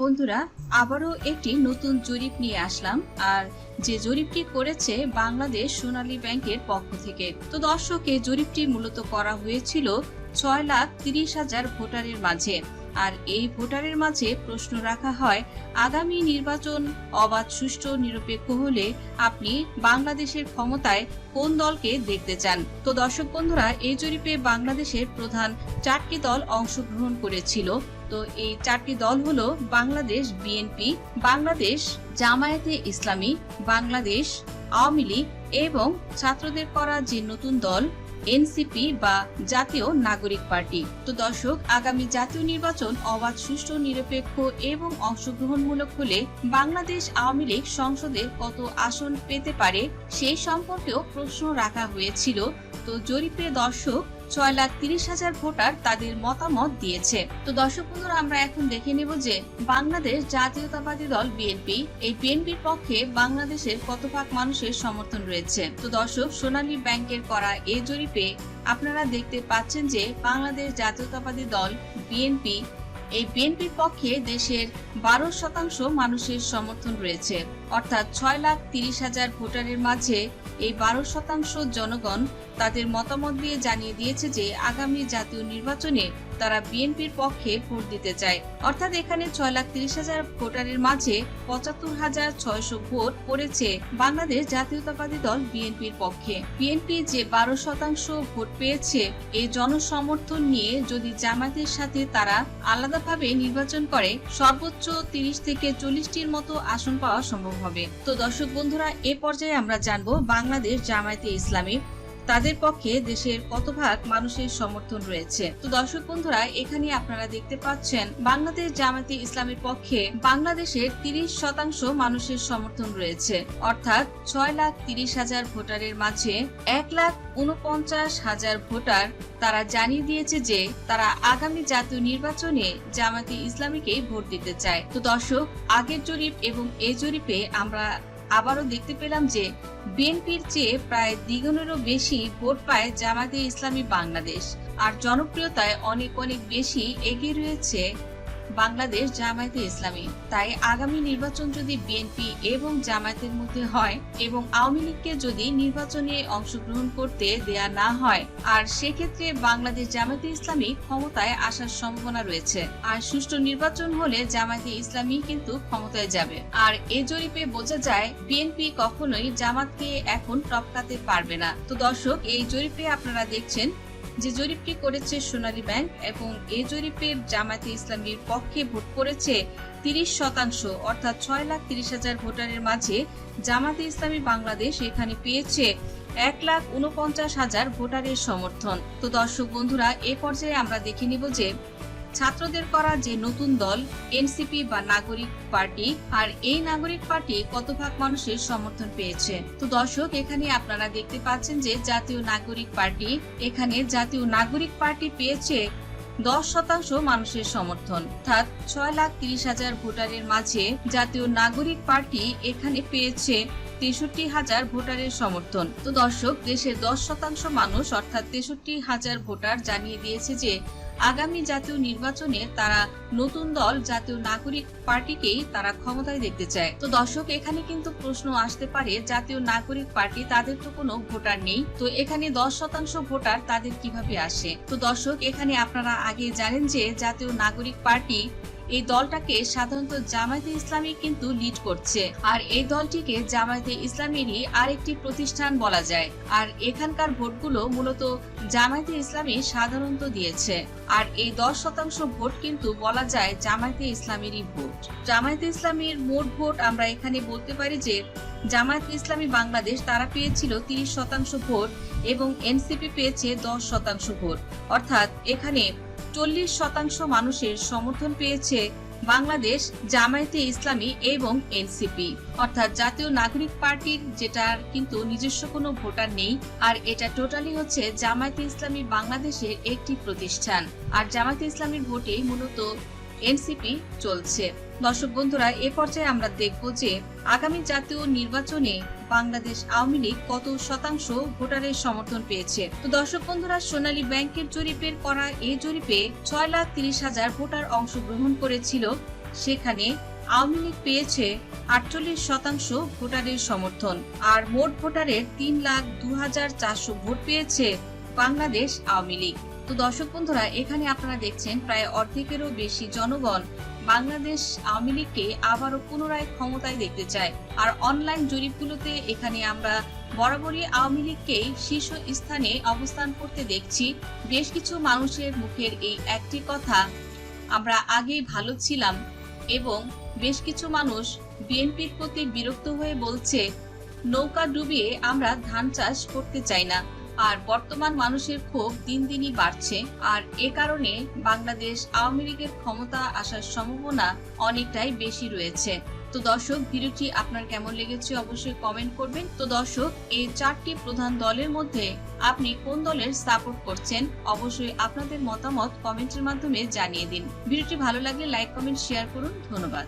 বন্ধুরা, আবারও একটি নতুন জরিপ নিয়ে আসলাম। আর যে জরিপটি করেছে বাংলাদেশ সোনালী ব্যাংকের পক্ষ থেকে। তো দর্শক, এই জরিপটি মূলত করা হয়েছিল ছয় লাখ তিরিশ হাজার ভোটারের মাঝে। আর এই ভোটারের মাঝে প্রশ্ন রাখা হয়, আগামী নির্বাচন অবাধ, সুষ্ঠু, নিরপেক্ষ হলে আপনি বাংলাদেশের ক্ষমতায় কোন দলকে দেখতে চান? তো দর্শক বন্ধুরা, এই জরিপে বাংলাদেশের প্রধান চারটি দল অংশগ্রহণ করেছিল। তো এই চারটি দল হলো বাংলাদেশ বিএনপি, বাংলাদেশ জামায়াতে ইসলামী, বাংলাদেশ আওয়ামী লীগ এবং ছাত্রদের করা যে নতুন দল, এনসিপি বা জাতীয় নাগরিক পার্টি। তো দর্শক, আগামী জাতীয় নির্বাচন অবাধ, সুষ্ঠু, নিরপেক্ষ এবং অংশগ্রহণমূলক হলে বাংলাদেশ আওয়ামী লীগ সংসদে কত আসন পেতে পারে সেই সম্পর্কেও প্রশ্ন রাখা হয়েছিল। তো জরিপে দর্শক ছয় লাখ তিরিশ হাজার ভোটার তাদের মতামত দিয়েছে। তো দর্শক বন্ধুরা, আমরা এখন দেখে নেব যে বাংলাদেশ জাতীয়তাবাদী দল বিএনপি এই বিএনপির পক্ষে বাংলাদেশের কত ভাগ মানুষের সমর্থন রয়েছে? তো দর্শক, সোনালী ব্যাংকের করা এ জরিপে আপনারা দেখতে পাচ্ছেন যে বাংলাদেশ জাতীয়তাবাদী দল বিএনপি এই বিএনপির পক্ষে দেশের বারো শতাংশ মানুষের সমর্থন রয়েছে। অর্থাৎ ছয় লাখ তিরিশ হাজার ভোটারের মাঝে এই বারো শতাংশ জনগণ তাদের মতামত দিয়ে জানিয়ে দিয়েছে যে আগামী জাতীয় নির্বাচনে তারা বিএনপির পক্ষে ভোট দিতে চায়। অর্থাৎ এখানে ছয় লাখ তিরিশ হাজার ভোটারের মাঝে পঁচাত্তর হাজার ছয়শো ভোট পড়েছে বাংলাদেশ জাতীয়তাবাদী দল বিএনপির পক্ষে। বিএনপি যে বারো শতাংশ ভোট পেয়েছে, এই জনসমর্থন নিয়ে যদি জামাতের সাথে তারা আলাদাভাবে নির্বাচন করে, সর্বোচ্চ তিরিশ থেকে চল্লিশটির মতো আসন পাওয়া সম্ভব হবে। তো দর্শক বন্ধুরা, এ পর্যায়ে আমরা জানব বাংলাদেশ জামায়াতে ইসলামী তাদের পক্ষে দেশের কত ভাগ মানুষের সমর্থন রয়েছে। তো দর্শক বন্ধুরা, এখানে আপনারা দেখতে পাচ্ছেন, বাংলাদেশ জামাতি ইসলামের পক্ষে বাংলাদেশের তিরিশ শতাংশ মানুষের সমর্থন রয়েছে। অর্থাৎ ছয় লাখ তিরিশ হাজার ভোটারের মাঝে এক লাখ উনপঞ্চাশ হাজার ভোটার তারা জানিয়ে দিয়েছে যে তারা আগামী জাতীয় নির্বাচনে জামাতি ইসলামীকেই ভোট দিতে চায়। তো দর্শক, আগের জরিপ এবং এই জরিপে আমরা আবারও দেখতে পেলাম যে বিএনপির চেয়ে প্রায় দ্বিগুণেরও বেশি ভোট পায় জামাতে ইসলামী বাংলাদেশ। আর জনপ্রিয়তায় অনেক অনেক বেশি এগিয়ে রয়েছে বাংলাদেশ জামায়াতে ইসলামী। তাই আগামী নির্বাচন যদি বিএনপি এবং জামায়াতের মধ্যে হয় এবং আওয়ামী লীগকে যদি নির্বাচনে অংশগ্রহণ করতে দেয়া না হয়, আর সেক্ষেত্রে বাংলাদেশ জামায়াতে ইসলামী ক্ষমতায় আসার সম্ভাবনা রয়েছে। আর সুষ্ঠু নির্বাচন হলে জামায়াতে ইসলামী কিন্তু ক্ষমতায় যাবে। আর এ জরিপে বোঝা যায়, বিএনপি কখনোই জামাতকে এখন টপকাতে পারবে না। তো দর্শক, এই জরিপে আপনারা দেখছেন যে জরিপটি করেছে সোনালী ব্যাংক এবং এ জরিপে জামায়াতে ইসলামীর পক্ষে ভোট করেছে তিরিশ শতাংশ, অর্থাৎ ছয় লাখ তিরিশ হাজার ভোটারের মাঝে জামাতে ইসলামী বাংলাদেশ এখানে পেয়েছে এক লাখ উনপঞ্চাশ হাজার ভোটারের সমর্থন। তো দর্শক বন্ধুরা, এ পর্যায়ে আমরা দেখে নিব যে ছাত্রদের করা যে নতুন দল, এনসিপি বা নাগরিক পার্টি, আর এই নাগরিক পার্টি কত ভাগ মানুষের সমর্থন পেয়েছে? তো দর্শক, এখানে আপনারা দেখতে পাচ্ছেন যে জাতীয় নাগরিক পার্টি, এখানে জাতীয় নাগরিক পার্টি পেয়েছে দশ শতাংশ মানুষের সমর্থন। অর্থাৎ ছয় লাখ তিরিশ হাজার ভোটারের মাঝে জাতীয় নাগরিক পার্টি এখানে পেয়েছে তেষট্টি হাজার ভোটারের সমর্থন। তো দর্শক, দেশের দশ শতাংশ মানুষ অর্থাৎ তেষট্টি হাজার ভোটার জানিয়ে দিয়েছে যে, আগামী জাতীয় নির্বাচনে তারা নতুন দল, জাতীয় নাগরিক পার্টিকেই তারা ক্ষমতায় দেখতে চায়। তো দর্শক, এখানে কিন্তু প্রশ্ন আসতে পারে, জাতীয় নাগরিক পার্টি তাদের তো কোনো ভোটার নেই, তো এখানে দশ শতাংশ ভোটার তাদের কীভাবে আসে? তো দর্শক, এখানে আপনারা আগে জানেন যে, জাতীয় নাগরিক পার্টি এই দলটাকে সাধারণত জামায়াতে ইসলামী কিন্তু লিড করছে। আর এই দলটিকে জামায়াতে ইসলামেরই আরেকটি প্রতিষ্ঠান বলা যায়। আর এখানকার ভোটগুলো মূলত জামায়াতে ইসলামী সাধারণত দিয়েছে। আর এই দশ শতাংশ ভোট কিন্তু বলা যায় জামায়াতে ইসলামেরই ভোট। জামায়াতে ইসলামীর মোট ভোট আমরা এখানে বলতে পারি যে, জামায়াত ইসলামী বাংলাদেশ তারা পেয়েছিল তিরিশ শতাংশ ভোট এবং এনসিপি পেয়েছে দশ শতাংশ ভোট। অর্থাৎ এখানে চল্লিশ শতাংশ মানুষের সমর্থন পেয়েছে বাংলাদেশ, জামায়াতে ইসলামী এবং এনসিপি। অর্থাৎ জাতীয় নাগরিক পার্টির যেটার কিন্তু নিজস্ব কোনো ভোটার নেই, আর এটা টোটালি হচ্ছে জামায়াতে ইসলামী বাংলাদেশের একটি প্রতিষ্ঠান। আর জামায়াতে ইসলামীর ভোটে মূলত এনসিপি চলছে। দর্শক বন্ধুরা, এ পর্যায়ে আমরা দেখব যে আগামী জাতীয় নির্বাচনে বাংলাদেশ আওয়ামী লীগ কত শতাংশ ভোটারের সমর্থন পেয়েছে? তো দর্শক বন্ধুরা, সোনালী ব্যাংকের জরিপের করা এই জরিপে ছয় লাখ তিরিশ হাজার ভোটার অংশগ্রহণ করেছিল। সেখানে আওয়ামী লীগ পেয়েছে আটচল্লিশ শতাংশ ভোটারের সমর্থন। আর মোট ভোটারের তিন লাখ দু হাজার চারশো ভোট পেয়েছে বাংলাদেশ আওয়ামী লীগ। তো দর্শক বন্ধুরা, এখানে আপনারা দেখছেন প্রায় অর্ধেকেরও বেশি জনগণ বাংলাদেশ আওয়ামী লীগকে আবারও পুনরায় ক্ষমতায় দেখতে চায়। আর অনলাইন জরিপগুলোতে এখানে আমরা বরাবরই আওয়ামী লীগকেই শীর্ষ স্থানে অবস্থান করতে দেখছি। বেশ কিছু মানুষের মুখের এই একটি কথা, আমরা আগেই ভালো ছিলাম এবং বেশ কিছু মানুষ বিএনপির প্রতি বিরক্ত হয়ে বলছে, নৌকা ডুবিয়ে আমরা ধান চাষ করতে চাই না। আর বর্তমান মানুষের ক্ষোভ দিন দিনই বাড়ছে। আর এ কারণে বাংলাদেশ আওয়ামী লীগের ক্ষমতা আসার সম্ভাবনা অনেকটাই বেশি রয়েছে। তো দর্শক, ভিডিওটি আপনার কেমন লেগেছে অবশ্যই কমেন্ট করবেন। তো দর্শক, এই চারটি প্রধান দলের মধ্যে আপনি কোন দলের সাপোর্ট করছেন অবশ্যই আপনাদের মতামত কমেন্টের মাধ্যমে জানিয়ে দিন। ভিডিওটি ভালো লাগলে লাইক কমেন্ট শেয়ার করুন। ধন্যবাদ।